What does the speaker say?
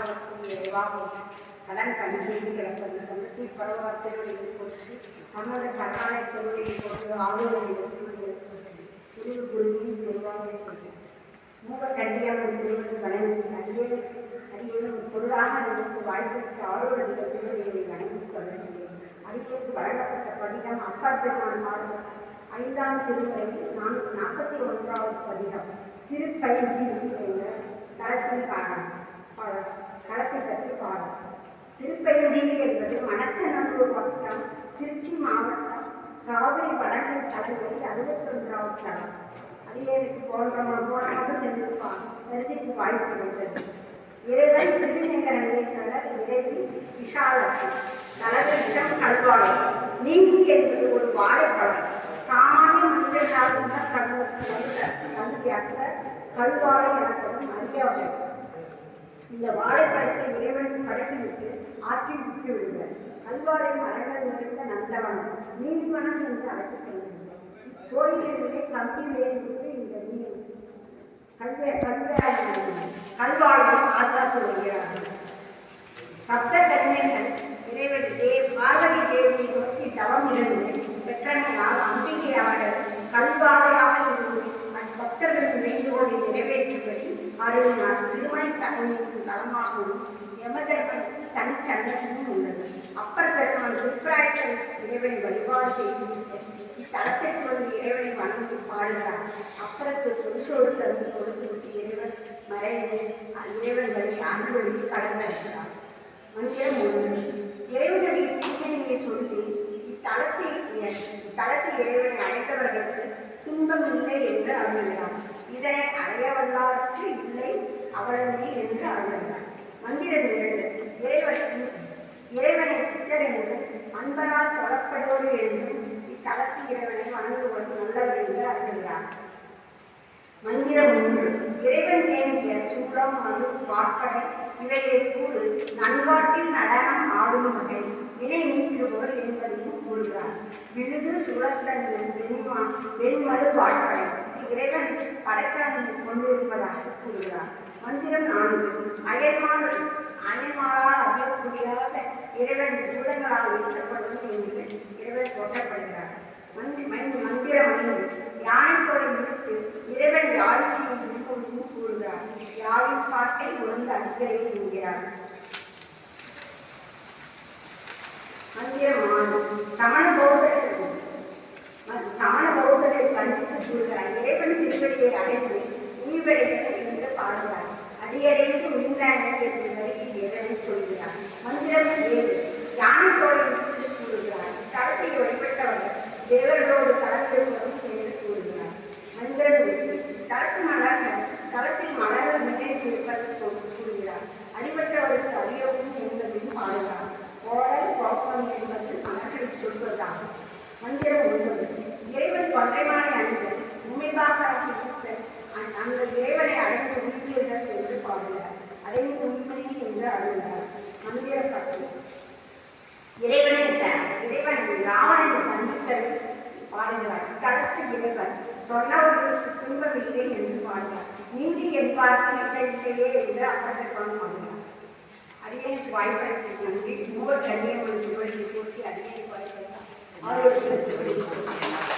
ஆண்டவர்க்கும் இறைவாகும் கடன் கண் செய்து கிடப்பது. தமிழ்ச்சி பரவலார் திருவடியில் போற்றி சம்மத சரணாலய திருவடியில் போன்று ஆளுநரின் திருவடியில் திருவு குருவின் திருவாவை கொண்டு. மூக கண்டியாமல் திருவடி வணங்கி அடியே அடியேனும் பொருளாக நமக்கு வாழ்க்கைக்கு ஆளுநரின் திருவடிகளை வணங்கிக் கொள்கிறேன். அடிக்கேற்கு வழங்கப்பட்ட படிடம் அப்பர் பெருமான் பாடல். ஐந்தாம் திருமுறை நான் நாற்பத்தி ஒன்றாவது பதிகம். திருப்பயிற்சி என்ற தளபதி அறுபத்தி ஒன்றாம் தளம் அடியேனுக்கு போன்றவங்க போனமாக சென்றிருப்பான் தரிசித்து வாய்ப்பு வந்தது இறைவன் திருநெங்கரங்கேஸ்வரர் இறைவி விஷாலட்சி. தலவிருச்சம் கல்வாளம் நீங்கி என்பது ஒரு வாழைப்பழம். சாமானிய மனிதர்களால் உணர்த்தகுந்த தகுதியற்ற கல்வாழை எனப்படும் அரிய வகை இந்த வாழைப்பழத்தை இறைவனுக்கு படைத்துவிட்டு ஆற்றில் விட்டு விடுங்கள் கல்வாழை மரங்கள் நிறைந்த நந்தவனம் நீதிவனம் என்று அழைக்கப்படுகிறது. கோயில்களிலே கம்பி வேண்டிட்டு இந்த நீர் கல்வி கல்வி கல்வாழை பாதுகாத்து வருகிறார்கள் சப்த கன்னியர்கள் இறைவன் தேவ் பார்வதி தேவியை நோக்கி தவம் இருந்து பெற்றமையால் அம்பிகை அவர்கள் கல்வாழையாக இருந்து பக்தர்களின் வேண்டுகோளை நிறைவேற்றும்படி அருளினார். திருமண தலைமைக்கு தலமாகவும் யமதர்மனுக்கு தனிச்சன்னமும் உள்ளது. அப்பர் பெருமான் சுப்ராய இறைவனை வழிபாடு செய்துவிட்டு இத்தலத்திற்கு வந்து இறைவனை வணங்கி பாடுகிறார். அப்புறத்து புதுசோடு தந்து கொடுத்துவிட்டு இறைவன் மறைந்து இறைவன் வழி அன்பு வழி கடந்திருக்கிறார் மந்திரம் ஒன்று இறைவனுடைய தீமையை சொல்லி இத்தலத்தை இத்தலத்தை இறைவனை அடைத்தவர்களுக்கு துன்பம் இல்லை என்று அருள்கிறார். இதனை அடைய இல்லை அவளமே என்று அருள்கிறார். மந்திரம் இரண்டு இறைவன் இறைவனை சித்தர் என்று அன்பரால் தொழப்படுவது என்றும் இத்தலத்து இறைவனை வணங்குவது நல்லது என்று அருள்கிறார் மந்திரம் ஒன்று இறைவன் ஏந்திய சூலம் மனு வாட்படை இவையை கூறு நன்பாட்டில் நடனம் ஆடும் வகை வினை நீக்குபவர் என்பதையும் கூறுகிறார். விழுது சுழத்தன் வெண்மா வெண்மலு வாட்படை இறைவன் படைக்காரனை கொண்டிருப்பதாக கூறுகிறார். மந்திரம் நான்கு. அயன்மால் அயன்மாளால் அறியக்கூடியாத இறைவன் பூதங்களால் ஏற்றப்படுவது என்று இறைவன் போற்றப்படுகிறார் மந்தி மைந்து மந்திரம் ஐந்து. யானைத்தோலை முடித்து இறைவன் யாழி செய்யும் விருப்பமும் கூறுகிறார். யாழின் பாட்டை உணர்ந்து அடிப்படை என்கிறார். மந்திரம் ஆறு. சமண பௌத்தர்கள் சமண பௌத்தரை கண்டித்து கூறுகிறார். இறைவன் திருவடியை அடைந்து உயிர்வடைகள் என்று பாடுகிறார் அடியடைந்து உயிர்ந்தானே என்று வரியில் எதனை சொல்கிறார் மந்திரம் ஏழு யானைத்தோலை விடுத்து கூறுகிறார் தளத்தை வழிபட்டவர்கள் தேவர்களோடு கலந்திருப்பதும் என்று கூறுகிறார் மந்திரம் எட்டு தளத்து மலர்கள் தளத்தில் மலர்கள் மிகைந்து இருப்பதை கூறுகிறார் அடிபட்டவருக்கு அறியவும் என்பதையும் பாடுகிறார் ஓடல் கோப்பம் என்பது மலர்களை சொல்வதாகும் மந்திரம் ஒன்பது இறைவன் கொன்றைமானை அணிந்து உண்மைபாக அந்த இறைவனை அடைந்து உயிர்த்தீர்கள் என்று பாடுகிறார் அடைந்து உண்மை என்று அழுகிறார் மந்திரம் பத்து இறைவனை இறைவன் ராவணன் சந்தித்ததை பாடுகிறார் தடுத்து சொன்னவர்களுக்கு துன்பம் இல்லை என்று பாடுவார் நீதி என் பார்த்து இல்லையே என்று அப்பட்டப்பான் பாடுகிறார் அடியனுக்கு வாய்ப்பளித்த நன்றி. மூவர் கண்ணியம்மன் திருவள்ளியை போட்டி அடியனுக்கு வாய்ப்பளித்தார் ஆரோக்கிய